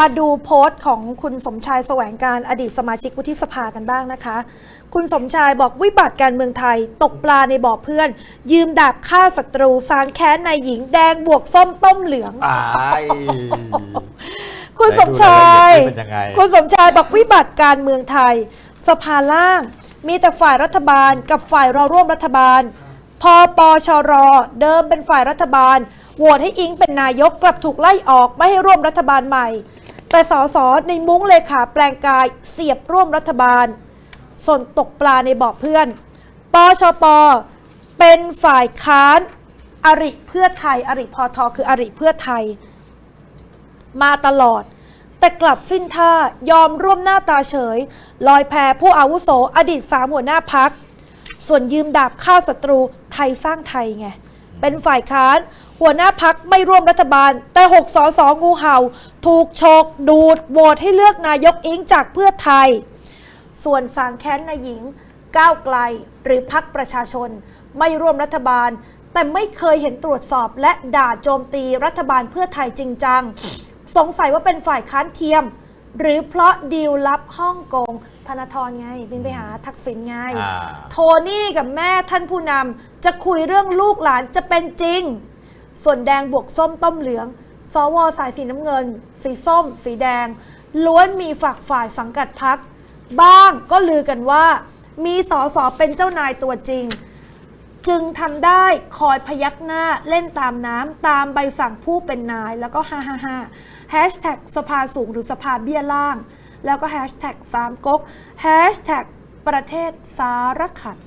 มาดูโพสต์ของคุณสมชายแสวงการอดีตสมาชิกวุฒิสภากันบ้างนะคะ คุณสมชายบอกวิบัติการเมืองไทย ตกปลาในบ่อเพื่อน ยืมดาบฆ่าศัตรูสางแค้นนายหญิงแดงบวกส้มต้มเหลือง อ้ายคุณสมชาย ไหนดูรายละเอียดสิเป็นยังไง คุณสมชายบอกวิบัติการเมืองไทย สภาล่าง มีแต่ฝ่ายรัฐบาลกับฝ่ายเราร่วมรัฐบาล พอปชร เดิมเป็นฝ่ายรัฐบาล โหวตให้อิงเป็นนายกกลับถูกไล่ออกไม่ให้ร่วมรัฐบาลใหม่ แต่สสในมุ้งเลขาแปลงกายเสียบร่วมรัฐบาลส่วนตกปลาในบ่อเพื่อน ปชป เป็นฝ่ายค้านอริเพื่อไทย อริพอทอคืออริเพื่อไทย มาตลอด แต่กลับสิ้นท่ายอมร่วมหน้าตาเฉย ลอยแพผู้อาวุโสอดีตสามหัวหน้าพัก ส่วนยืมดาบฆ่าศัตรูไทยสร้างไทยไง เป็นฝ่ายค้าน หัวหน้าพักไม่ร่วมรัฐบาล แต่6สอสองูเห่า ถูกโชก ดูดโหวตให้เลือกนายกอิงจากเพื่อไทย ส่วนสางแค้นนายหญิง ก้าวไกลหรือพักประชาชน ไม่ร่วมรัฐบาล แต่ไม่เคยเห็นตรวจสอบและด่าโจมตีรัฐบาลเพื่อไทยจริงจัง สงสัยว่าเป็นฝ่ายค้านเทียม หรือเพราะดีลลับฮ่องกง ธนาธรไง บินไปหาทักษิณไง อ่า โทนี่กับแม่ท่านผู้นำจะคุยเรื่องลูกหลานจะเป็นจริง ส่วนแดงบวกส้มต้มเหลือง สวสายสีน้ำเงิน สีส้ม สีแดง ล้วนมีฝักฝ่ายสังกัดพัก บ้างก็ลือกันว่า มีสอสอเป็นเจ้านายตัวจริง จึงทำได้คอยพยักหน้าเล่นตามน้ำตามใบสั่งผู้เป็นนายแล้วก็555แฮชแท็กสภาสูงหรือสภาเบี้ยล่าง แล้วก็แฮชแท็กฟาร์มก๊กแฮชแท็กประเทศสารขัน